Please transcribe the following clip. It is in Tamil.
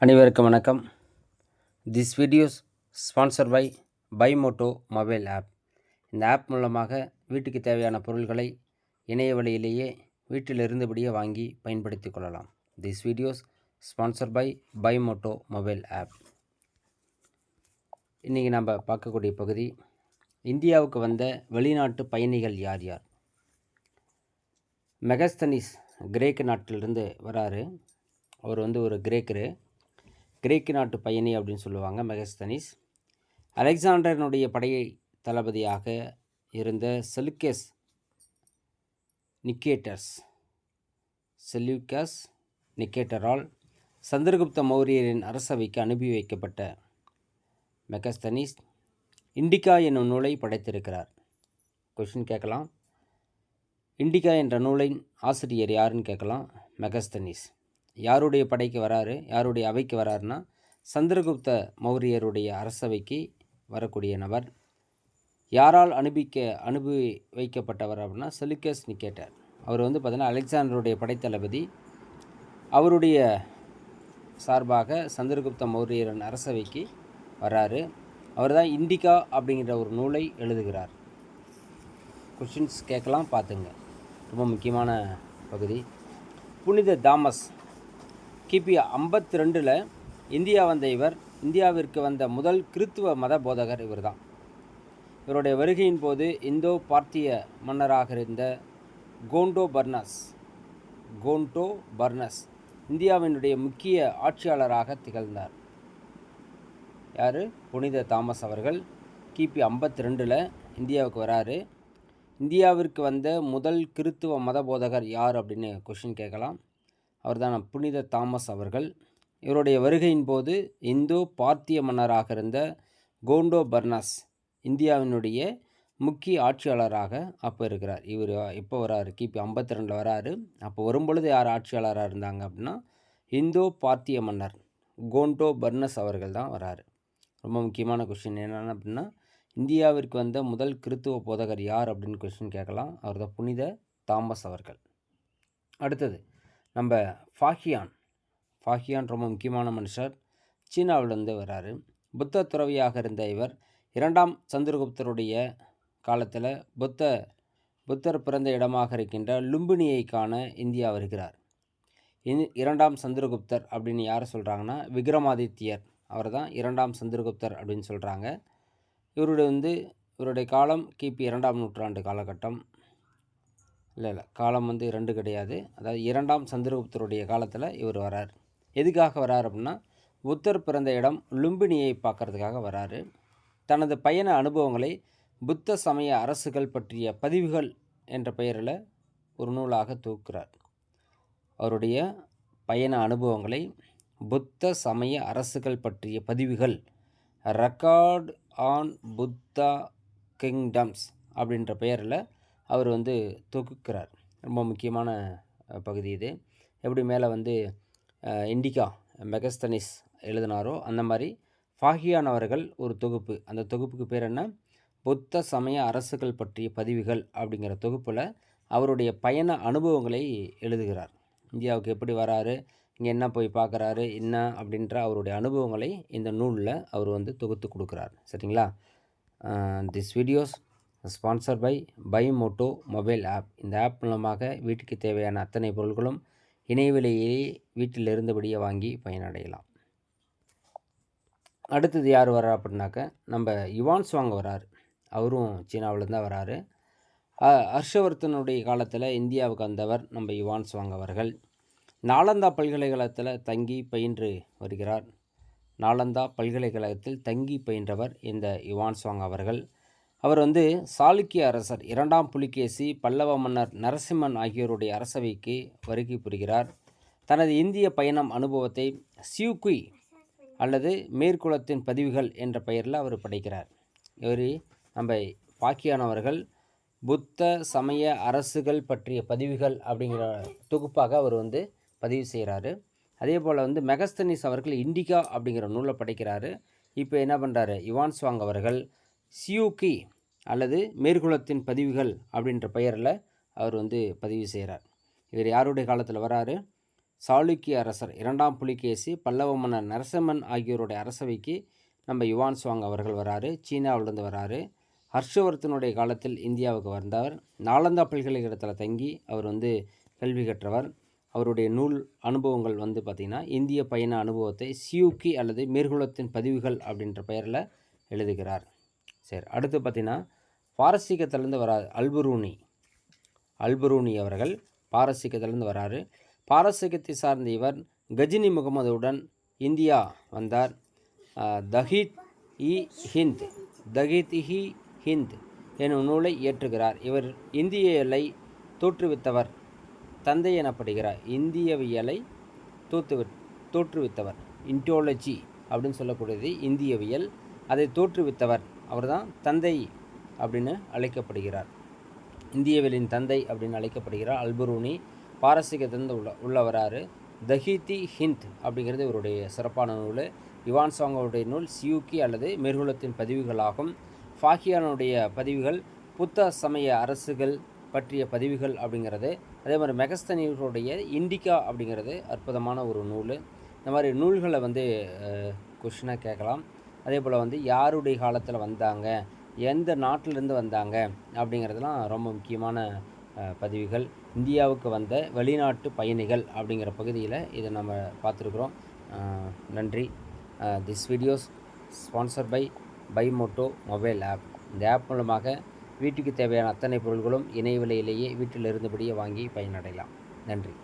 அனைவருக்கும் வணக்கம். This videos sponsor by by Moto mobile app இந்த ஆப் மூலமாக வீட்டுக்கு தேவையான பொருள்களை இணைய வழியிலேயே வீட்டில் இருந்தபடியே வாங்கி பயன்படுத்திக் கொள்ளலாம். This videos sponsor by by Moto mobile app இன்றைக்கி நம்ம பார்க்கக்கூடிய பகுதி இந்தியாவுக்கு வந்த வெளிநாட்டு பயணிகள் யார் யார்? மெகஸ்தனிஸ் கிரேக்க நாட்டிலிருந்து வராரு. அவர் வந்து ஒரு கிரேக்கரு. கிரேக்க நாட்டு பயணி அப்படின்னு சொல்லுவாங்க மெகஸ்தனிஸ். அலெக்சாண்டரனுடைய படையை தளபதியாக இருந்த செலுக்கஸ் நிக்கேட்டர்ஸ் செல்யூக்கஸ் நிக்கேட்டரால் சந்திரகுப்த மௌரியரின் அரசவைக்கு அனுப்பி வைக்கப்பட்ட மெகஸ்தனிஸ் இண்டிகா என்னும் நூலை படைத்திருக்கிறார். கொஷின் கேட்கலாம். இண்டிகா என்ற நூலின் ஆசிரியர் யாருன்னு கேட்கலாம். மெகஸ்தனிஸ். யாருடைய படைக்கு வராரு யாருடைய அவைக்கு வராருன்னா சந்திரகுப்த மௌரியருடைய அரசவைக்கு வரக்கூடிய நபர். யாரால் அனுப்பிக்க அனுப்பி வைக்கப்பட்டவர் அப்படின்னா செலுக்கஸ் நிக்கேட்டர். அவர் வந்து பார்த்திங்கன்னா அலெக்சாண்டருடைய படைத்தளபதி. அவருடைய சார்பாக சந்திரகுப்த மௌரியரன் அரசவைக்கு வராரு. அவர் தான் இண்டிகா அப்படிங்கிற ஒரு நூலை எழுதுகிறார். கொஷின்ஸ் கேட்கலாம் பார்த்துங்க. ரொம்ப முக்கியமான பகுதி. புனித தாமஸ் கிபி ஐம்பத்தி ரெண்டில் இந்தியா வந்த இவர் இந்தியாவிற்கு வந்த முதல் கிறித்துவ மத போதகர் இவர் தான் இவருடைய வருகையின் போது இந்தோ பார்த்திய மன்னராக இருந்த கோண்டோ பர்னஸ் கோண்டோ பர்னஸ் இந்தியாவினுடைய முக்கிய ஆட்சியாளராக திகழ்ந்தார். யார்? புனித தாமஸ் அவர்கள் கிபி ஐம்பத்தி ரெண்டில் இந்தியாவுக்கு வராரு. இந்தியாவிற்கு வந்த முதல் கிறித்துவ மத போதகர் யார் அப்படின்னு கொஷின் கேட்கலாம். அவர்தான் புனித தாமஸ் அவர்கள். இவருடைய வருகையின் போது இந்தோ பார்த்திய மன்னராக இருந்த கோண்டோ பர்னஸ் இந்தியாவினுடைய முக்கிய ஆட்சியாளராக அப்போ இருக்கிறார். இவர் எப்போ வராரு? கிபி ஐம்பத்தி ரெண்டில் வராரு. அப்போ வரும்பொழுது யார் ஆட்சியாளராக இருந்தாங்க அப்படின்னா இந்தோ பார்த்திய மன்னர் கோண்டோ பர்னஸ் அவர்கள் தான் வராரு. ரொம்ப முக்கியமான கொஷின் என்னென்ன அப்படின்னா இந்தியாவிற்கு வந்த முதல் கிறித்துவ போதகர் யார் அப்படின்னு கொஷின் கேட்கலாம். அவர் தான் புனித தாமஸ் அவர்கள். அடுத்தது நம்ம ஃபாஹியான் ஃபாகியான் ரொம்ப முக்கியமான மனுஷர். சீனாவிலிருந்து வர்றாரு புத்த துறவியாக இருந்த இவர் இரண்டாம் சந்திரகுப்தருடைய காலத்தில் புத்த புத்தர் பிறந்த இடமாக இருக்கின்ற லும்பினியை காண இந்தியா வருகிறார் இரண்டாம் சந்திரகுப்தர் அப்படின்னு யார் சொல்கிறாங்கன்னா விக்ரமாதித்யர். அவர் தான் இரண்டாம் சந்திரகுப்தர் அப்படின்னு சொல்கிறாங்க இவருடைய வந்து இவருடைய காலம் கிபி இரண்டாம் நூற்றாண்டு காலகட்டம். இல்லை இல்லை. காலம் வந்து ரெண்டு கிடையாது. அதாவது இரண்டாம் சந்திரகுப்தருடைய காலத்தில் இவர் வரார். எதுக்காக வரார் அப்படின்னா புத்தர் பிறந்த இடம் லும்பினியை பார்க்குறதுக்காக வராரு. தனது பயண அனுபவங்களை புத்த சமய அரசுகள் பற்றிய பதிவுகள் என்ற பெயரில் ஒரு நூலாக தூக்குறார். அவருடைய பயண அனுபவங்களை புத்த சமய அரசுகள் பற்றிய பதிவுகள் ரெக்கார்ட் ஆன் புத்தா கிங்டம்ஸ் அப்படின்ற பெயரில் அவர் வந்து தொகுக்கிறார். ரொம்ப முக்கியமான பகுதி இது. எப்படி மேலே வந்து இண்டிகா மெகஸ்தனிஸ் எழுதினாரோ அந்த மாதிரி ஃபாகியான் அவர்கள் ஒரு தொகுப்பு. அந்த தொகுப்புக்கு பேர் என்ன? புத்த சமய அரசுகள் பற்றிய பதிவுகள் அப்படிங்கிற தொகுப்பில் அவருடைய பயண அனுபவங்களை எழுதுகிறார். இந்தியாவுக்கு எப்படி வராரு? இங்கே என்ன போய் பார்க்குறாரு என்ன? அப்படின்ற அவருடைய அனுபவங்களை இந்த நூலில் அவர் வந்து தொகுத்து கொடுக்குறார். சரிங்களா? This videos sponsor by by Moto mobile app இந்த ஆப் மூலமாக வீட்டுக்கு தேவையான அத்தனை பொருட்களும் இணையவிலேயே வீட்டில் இருந்தபடியே வாங்கி பயனடையலாம். அடுத்தது யார் வர்றா அப்படின்னாக்க நம்ம யுவான்ஸ் வாங்க வரார் அவரும் சீனாவில் தான் வராரு ஹர்ஷவர்த்தனுடைய காலத்தில் இந்தியாவுக்கு வந்தவர் நம்ம யுவான்ஸ் வாங்க அவர்கள் நாலந்தா பல்கலைக்கழகத்தில் தங்கி பயின்று வருகிறார். நாலந்தா பல்கலைக்கழகத்தில் தங்கி பயின்றவர் இந்த யுவான்ஸ் வாங்க அவர்கள் அவர் வந்து சாளுக்கிய அரசர் இரண்டாம் புலிகேசி பல்லவ மன்னர் நரசிம்மன் ஆகியோருடைய அரசவைக்கு வருகை புரிகிறார். தனது இந்திய பயணம் அனுபவத்தை சியூகுய் அல்லது மேற்குலத்தின் பதிவுகள் என்ற பெயரில் அவர் படைக்கிறார். இவர் நம்ம பாக்கியானவர்கள் புத்த சமய அரசுகள் பற்றிய பதிவுகள் அப்படிங்கிற தொகுப்பாக அவர் வந்து பதிவு செய்கிறாரு. அதே போல் வந்து மெகஸ்தனிஸ் அவர்கள் இண்டிகா அப்படிங்கிற நூலை படைக்கிறாரு. இப்போ என்ன பண்ணுறாரு யுவான் சுவாங் அவர்கள் சியூகி அல்லது மேற்குலத்தின் பதிவுகள் அப்படின்ற பெயரில் அவர் வந்து பதிவு செய்கிறார் இவர் யாருடைய காலத்தில் வராரு? சாளுக்கிய அரசர் இரண்டாம் புலிகேசி பல்லவ மன்னர் நரசிம்மன் ஆகியோருடைய அரசவைக்கு நம்ம யுவான் சுவாங் அவர்கள் வராரு சீனாவிலேருந்து வராரு. ஹர்ஷவர்த்தனுடைய காலத்தில் இந்தியாவுக்கு வந்தவர் நாலந்தா பல்கலைக்கழகத்தில் தங்கி அவர் வந்து கல்வி கற்றவர். அவருடைய நூல் அனுபவங்கள் வந்து பார்த்திங்கன்னா இந்திய பயண அனுபவத்தை சியூக்கி அல்லது மேற்குலத்தின் பதிவுகள் அப்படின்ற பெயரில் எழுதுகிறார். சரி அடுத்து பார்த்திங்கன்னா பாரசீகத்திலேருந்து வரார் அல்புரூனி. அல்புரூனி அவர்கள் பாரசீகத்திலேருந்து வராரு பாரசீகத்தை சார்ந்த இவர் கஜினி முகமதுடன் இந்தியா வந்தார். தஹித் இ ஹிந்த். தஹித் இ ஹிந்த் எனும் நூலை இயற்றுகிறார். இவர் இந்தியலை தோற்றுவித்தவர் தந்தை எனப்படுகிறார். இந்தியவியலை தூத்துவி தோற்றுவித்தவர். இன்டோலஜி அப்படின்னு சொல்லக்கூடியது இந்தியவியல். அதை தோற்றுவித்தவர். அவர்தான் தந்தை அப்படின்னு அழைக்கப்படுகிறார். இந்தியவியலின் தந்தை அப்படின்னு அழைக்கப்படுகிறார். அல்புரூனி பாரசீகத்திலிருந்து உள்ள உள்ள வராரு தஹிதி ஹிந்த் அப்படிங்கிறது இவருடைய சிறப்பான நூல். யுவான் சாங்கோடைய நூல் சியூக்கி அல்லது மெருகுலத்தின் பதிவுகளாகும். ஃபாகியானுடைய பதிவுகள் புத்த சமய அரசுகள் பற்றிய பதிவுகள் அப்படிங்கிறது. அதே மாதிரி மெகஸ்தனியருடைய இண்டிகா அப்படிங்கிறது அற்புதமான ஒரு நூல். இந்த மாதிரி நூல்களை வந்து கொஷினாக கேட்கலாம். அதே போல் வந்து யாருடைய காலத்தில் வந்தாங்க? எந்த நாட்டிலேருந்து வந்தாங்க அப்படிங்கிறதுலாம் ரொம்ப முக்கியமான பதிவுகள். இந்தியாவுக்கு வந்த வெளிநாட்டு பயணிகள் அப்படிங்கிற பகுதியில் இதை நம்ம பார்த்துருக்குறோம். நன்றி. This videos sponsor by by Moto mobile app இந்த ஆப் மூலமாக வீட்டுக்கு தேவையான அத்தனை பொருள்களும் இணைய விலையிலேயே வீட்டில் இருந்தபடியே வாங்கி பயனடையலாம். நன்றி.